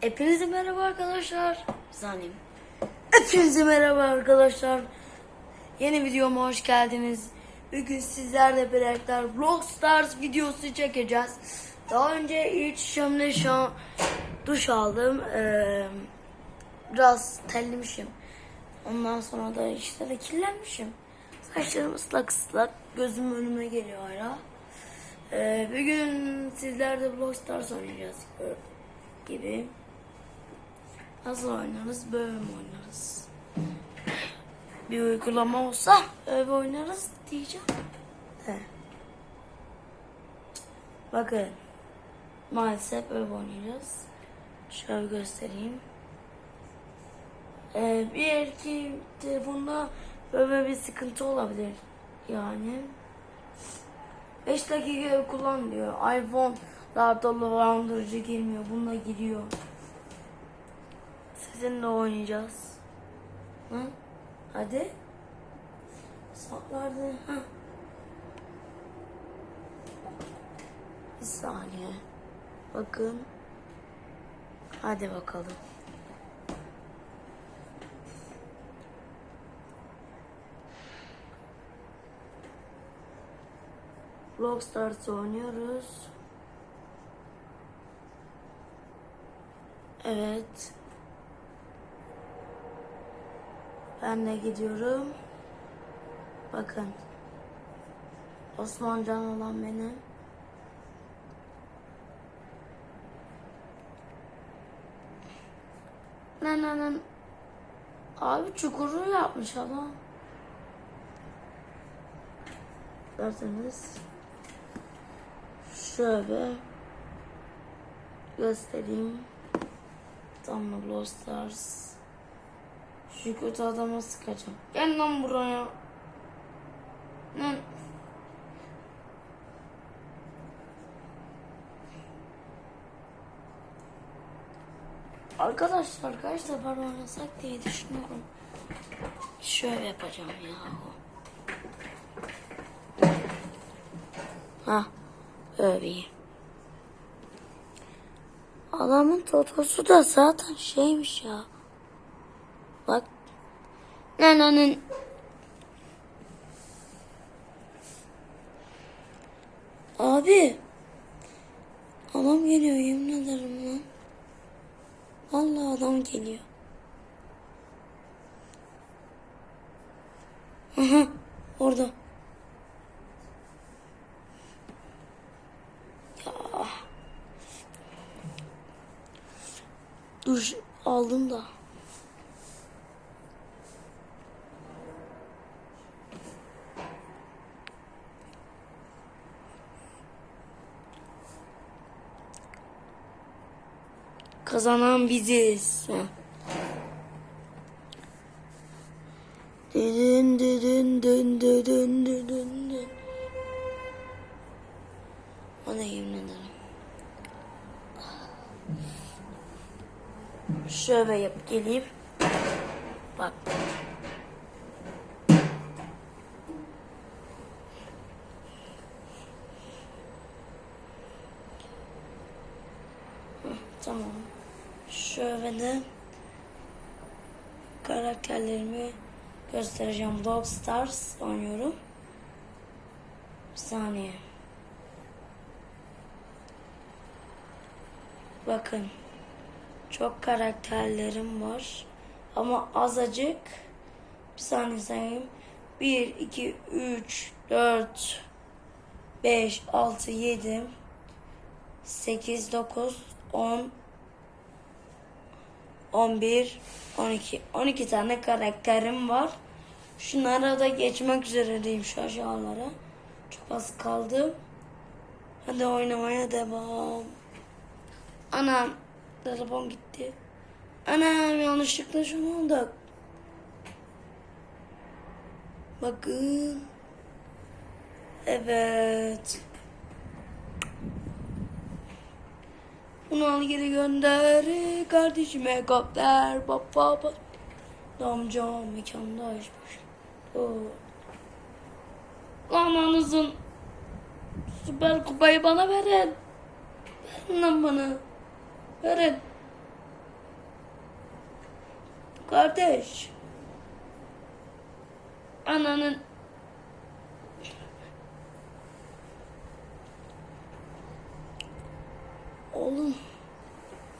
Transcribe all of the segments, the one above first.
Hepinize merhaba arkadaşlar. Saniye. Hepinize merhaba arkadaşlar. Yeni videoma hoş geldiniz. Bugün sizlerle birlikte Rockstars videosu çekeceğiz. Daha önce ilk şömle şu an duş aldım. Ee, biraz terlemişim. Ondan sonra da işte de kirlenmişim. Saçlarım ıslak ıslak. Gözüm önüme geliyor hala. Ee, bugün sizlerle Brawl Stars oynayacağız gibi. Nasıl oynarız? Böyle mi oynarız? Bir uygulama olsa öyle oynarız diyeceğim. He. Bakın. Maalesef öyle oynayacağız. Şöyle göstereyim. Ee, bir iki telefonda böyle bir sıkıntı olabilir. Yani. 5 dakika kullan diyor. iPhone daha dolandırıcı girmiyor. Bununla giriyor. Sizinle oynayacağız. Hı? Hadi. Saklardı. Ha. Bir saniye. Bakın. Hadi bakalım. Rockstars oynuyoruz. Evet. Ben de gidiyorum. Bakın. Osmancan olan benim. Lan. Abi çukuru yapmış adam. Derseniz şöyle göstereyim. Tam Brawl Stars. Şu kötü adama sıkacağım. Gel lan buraya. Lan. Arkadaşlar kaç defa oynasak diye düşünüyorum. Şöyle yapacağım yahu. Ha, öyle. Adamın totosu da zaten şeymiş ya. Bak. Nananın. Abi. Adam geliyor yemin ederim lan. Vallahi adam geliyor. Aha orada. Ya. Duş aldım da. Kazanan biziz. Dün dün dün dün dün dün dün dün. O ne yemin ederim. Şöyle yap geleyim. Bak. Hı, Tamam. Şöyle de karakterlerimi göstereceğim. Dog Stars oynuyorum. Bir saniye. Bakın. Çok karakterlerim var. Ama azıcık. Bir saniye sayayım. 1, 2, 3, 4, 5, 6, 7, 8, 9, 10, 11, 12. 12 tane karakterim var. Şunlara da geçmek üzereyim şu aşağılara. Çok az kaldı. Hadi oynamaya devam. Anam. Telefon gitti. Anam yanlışlıkla şunu oldu. Bakın. Evet. Bunu al geri gönder kardeşime kaplar baba baba. Damca mekanda açmış. Ananızın süper kupayı bana verin. Verin lan bana. Verin. Kardeş. Ananın Oğlum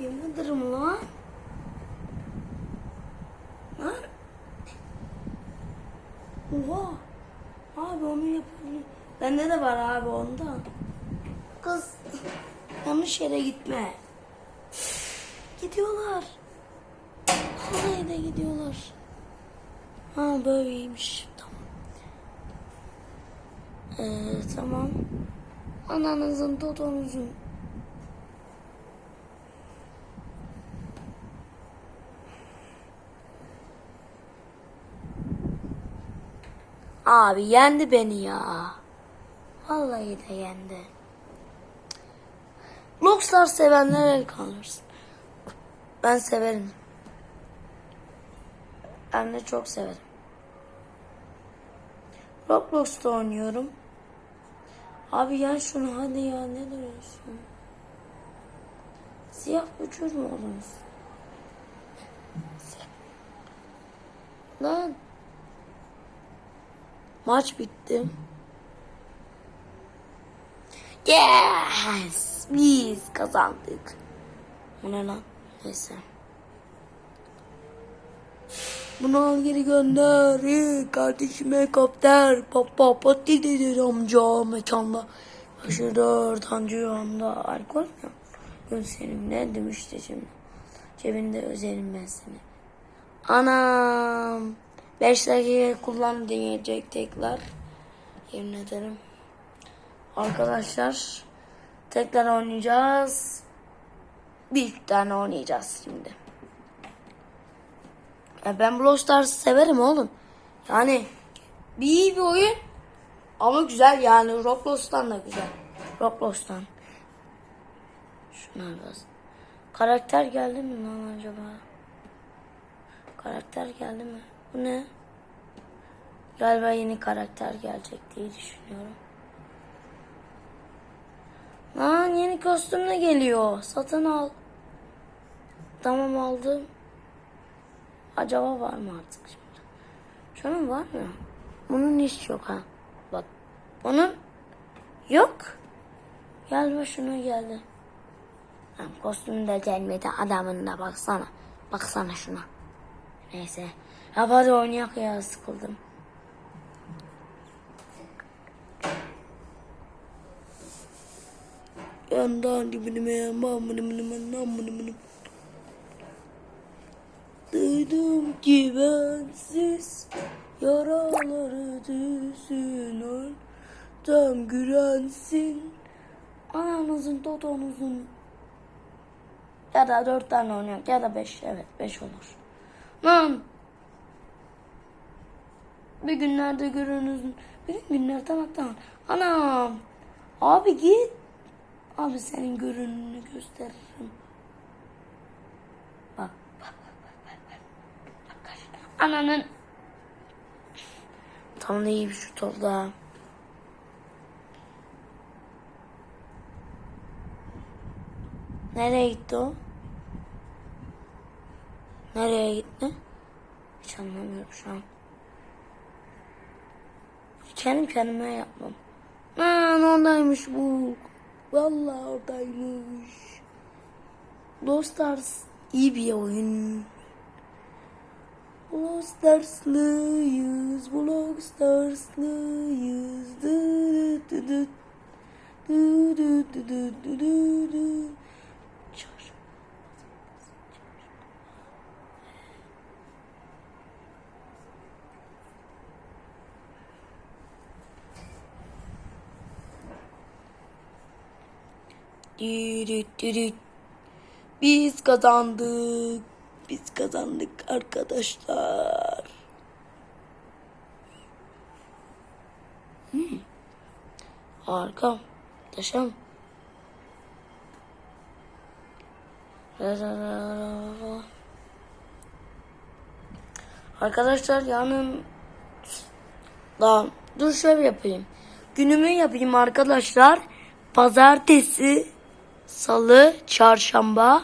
yemin ederim lan. Lan. Oha. Abi onu yapabilirim. Bende de var abi onda. Kız yanlış yere gitme. Gidiyorlar. Oraya da gidiyorlar. Ha böyleymiş. Tamam. Ee, tamam. Ananızın totonuzun. Abi yendi beni ya. Vallahi de yendi. Rockstar sevenler el kaldırsın. Ben severim. Ben de çok severim. Roblox'ta oynuyorum. Abi gel şunu hadi ya ne duruyorsun? Siyah uçur mu oğlum? Lan. Maç bitti. Yes! Biz kazandık. Bu ne lan? Neyse. Bunu al geri gönder. Ee, kardeşim helikopter. Papa pati dedi amca mekanda. Başı dört anda. Alkol mü? Gül senin ne demişti şimdi. Cebinde özelim ben seni. Anam. 5 dakika kullan diyecek tekrar. Yemin ederim. Arkadaşlar tekrar oynayacağız. Bir tane oynayacağız şimdi. Ya ben Brawl Stars severim oğlum. Yani bir iyi bir oyun ama güzel yani Roblox'tan da güzel. Roblox'tan. Şuna bas. Karakter geldi mi lan acaba? Karakter geldi mi? Bu ne? Galiba yeni karakter gelecek diye düşünüyorum. Lan yeni kostüm de geliyor. Satın al. Tamam aldım. Acaba var mı artık şimdi? Şunun var mı? Bunun hiç yok ha. Bak. Bunun yok. Galiba şuna geldi. Kostüm de gelmedi. Adamın da baksana. Baksana şuna. Neyse. Ya hadi oynayak ya sıkıldım. Yandan dibine yanmam mını mını mını mını mını. Duydum ki bensiz yaraları düşünür. Tam gülensin. Ananızın totonuzun. Ya da dört tane oynuyor ya da beş. Evet beş olur. Lan. Bir günlerde görünüz. Bir günler tamam tamam. Anam. Abi git. Abi senin görünümünü gösteririm. Bak. bak, bak, bak, bak, bak. Ananın. Tam da iyi bir şut oldu ha. Nereye gitti o? Nereye gitti? Hiç anlamıyorum şu an. Kendim kendime yapmam. Lan oradaymış bu. Vallahi oradaymış. Lost Stars iyi bir oyun. Block Stars'lıyız, Block Stars'lıyız. Dı dı dı dı. Dı dı dı dı Biz kazandık. Biz kazandık arkadaşlar. Hmm. Harika. Muhteşem. Arkadaşlar yarın daha dur şöyle yapayım. Günümü yapayım arkadaşlar. Pazartesi, salı, çarşamba,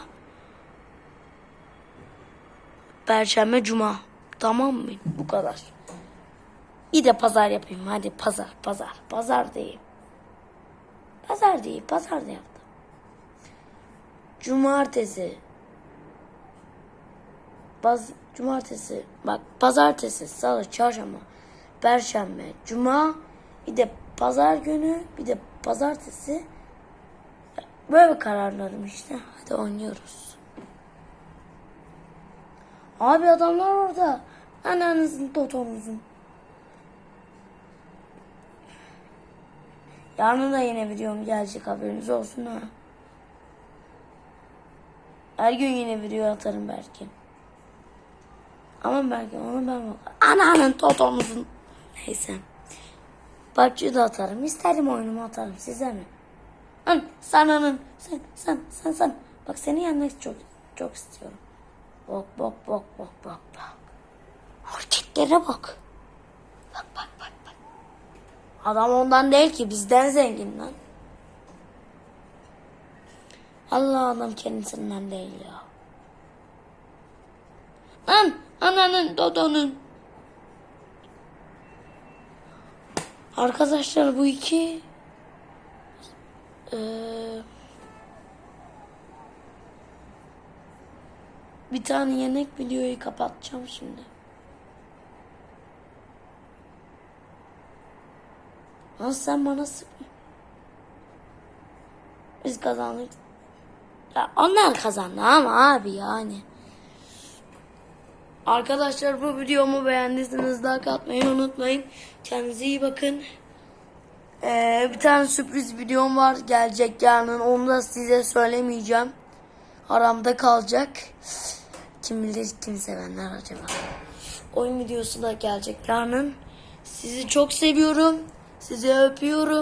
perşembe, cuma. Tamam mı? Bu kadar. Bir de pazar yapayım. Hadi pazar, pazar. Pazar diyeyim. Pazar değil, pazar da yaptım. Cumartesi. Baz, cumartesi. Bak pazartesi, salı, çarşamba, perşembe, cuma. Bir de pazar günü, bir de pazartesi. Böyle kararladım işte. Hadi oynuyoruz. Abi adamlar orada. Ananızın totonuzun. Yarın da yine videom gelecek haberiniz olsun ha. Her gün yine video atarım belki. Ama belki onu ben Ananın totonuzun. Neyse. PUBG da atarım. İsterim oyunumu atarım. Size mi? Lan sananın. Sen sen sen sen. Bak seni yenmek çok çok istiyorum. Bak bak bak bak bak bak. Hareketlere bak. Bak bak bak bak. Adam ondan değil ki bizden zengin lan. Allah adam kendisinden değil ya. Lan ananın dodonun. Arkadaşlar bu iki Ee, bir tane yenek videoyu kapatacağım şimdi. Lan sen bana. Biz kazandık. Ya onlar kazandı ama abi yani. Arkadaşlar bu videomu beğendiyseniz like atmayı unutmayın. Kendinize iyi bakın. Ee, bir tane sürpriz videom var gelecek yarın. Onu da size söylemeyeceğim. Aramda kalacak. Kim bilir kim sevenler acaba. Oyun videosu da gelecek yarın. Sizi çok seviyorum. Sizi öpüyorum.